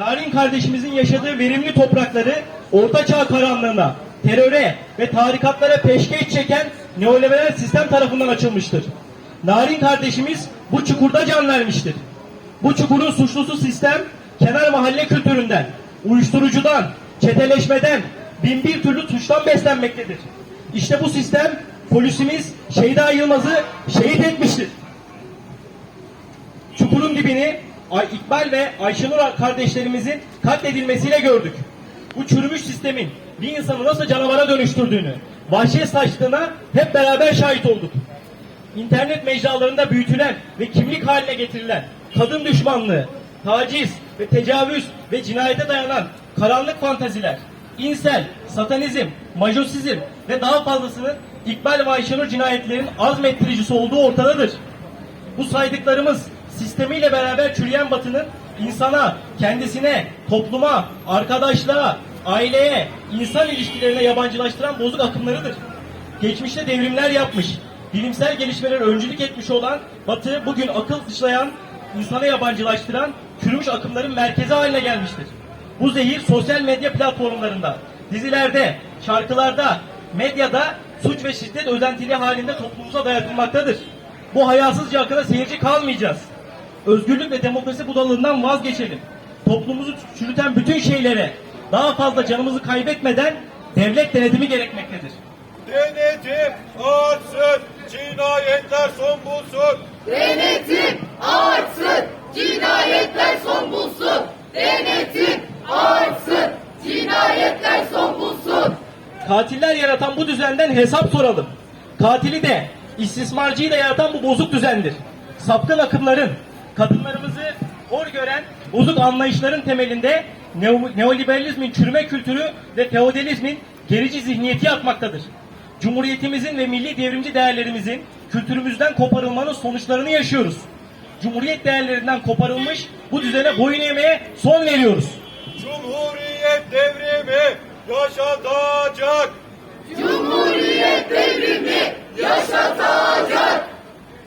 Narin kardeşimizin yaşadığı verimli toprakları Orta Çağ karanlığına, teröre ve tarikatlara peşkeş çeken neoliberal sistem tarafından açılmıştır. Narin kardeşimiz bu çukurda can vermiştir. Bu çukurun suçlusu sistem kenar mahalle kültüründen, uyuşturucudan, çeteleşmeden, bin bir türlü suçtan beslenmektedir. İşte bu sistem polisimiz Şeyda Yılmaz'ı şehit etmiştir. Çukurun dibini İkbal ve Ayşenur kardeşlerimizin katledilmesiyle gördük. Bu çürümüş sistemin bir insanı nasıl canavara dönüştürdüğünü, vahşet saçtığına hep beraber şahit olduk. İnternet mecralarında büyütülen ve kimlik haline getirilen kadın düşmanlığı, taciz ve tecavüz ve cinayete dayanan karanlık fantaziler, insel, satanizm, majosizm ve daha fazlasının İkbal ve Ayşenur cinayetlerinin azmettiricisi olduğu ortadadır. Bu saydıklarımız sistemiyle beraber çürüyen batının insana, kendisine, topluma, arkadaşlığa, aileye, insan ilişkilerine yabancılaştıran bozuk akımlarıdır. Geçmişte devrimler yapmış, bilimsel gelişmelere öncülük etmiş olan batı bugün akıl dışlayan, insana yabancılaştıran çürümüş akımların merkezi haline gelmiştir. Bu zehir sosyal medya platformlarında, dizilerde, şarkılarda, medyada suç ve şiddet özentiliği halinde toplumumuza dayatılmaktadır. Bu hayasızca akına seyirci kalmayacağız. Özgürlük ve demokrasi budalığından vazgeçelim. Toplumumuzu çürüten bütün şeylere daha fazla canımızı kaybetmeden devlet denetimi gerekmektedir. Denetim artsın, cinayetler son bulsun. Denetim artsın, cinayetler son bulsun. Denetim artsın, cinayetler son bulsun. Katiller yaratan bu düzenden hesap soralım. Katili de, istismarcıyı da yaratan bu bozuk düzendir. Sapkın akımların, kadınlarımızı hor gören bozuk anlayışların temelinde neo- neoliberalizmin çürüme kültürü ve feodalizmin gerici zihniyeti yatmaktadır. Cumhuriyetimizin ve milli devrimci değerlerimizin kültürümüzden koparılmanın sonuçlarını yaşıyoruz. Cumhuriyet değerlerinden koparılmış bu düzene boyun eğmeye son veriyoruz. Cumhuriyet devrimi yaşatacak. Cumhuriyet devrimi yaşatacak.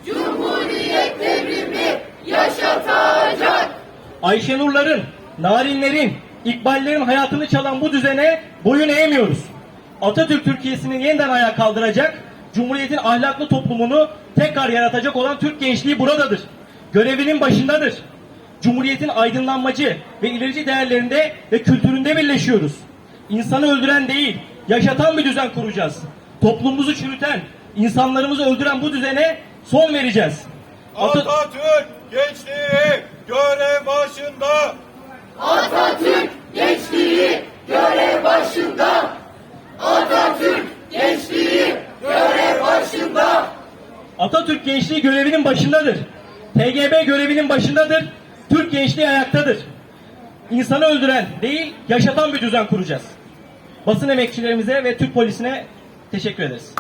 Cumhuriyet devrimi yaşatacak. Ayşenurların, Narinlerin, İkballerin hayatını çalan bu düzene boyun eğmiyoruz. Atatürk Türkiye'sini yeniden ayağa kaldıracak, Cumhuriyet'in ahlaklı toplumunu tekrar yaratacak olan Türk gençliği buradadır. Görevinin başındadır. Cumhuriyet'in aydınlanmacı ve ilerici değerlerinde ve kültüründe birleşiyoruz. İnsanı öldüren değil, yaşatan bir düzen kuracağız. Toplumumuzu çürüten, insanlarımızı öldüren bu düzene son vereceğiz. Ata- Atatürk gençliği görev başında. Atatürk gençliği görev başında. Atatürk gençliği görev başında. Atatürk gençliği görevinin başındadır. TGB görevinin başındadır. Türk gençliği ayaktadır. İnsanı öldüren değil, yaşatan bir düzen kuracağız. Basın emekçilerimize ve Türk polisine teşekkür ederiz.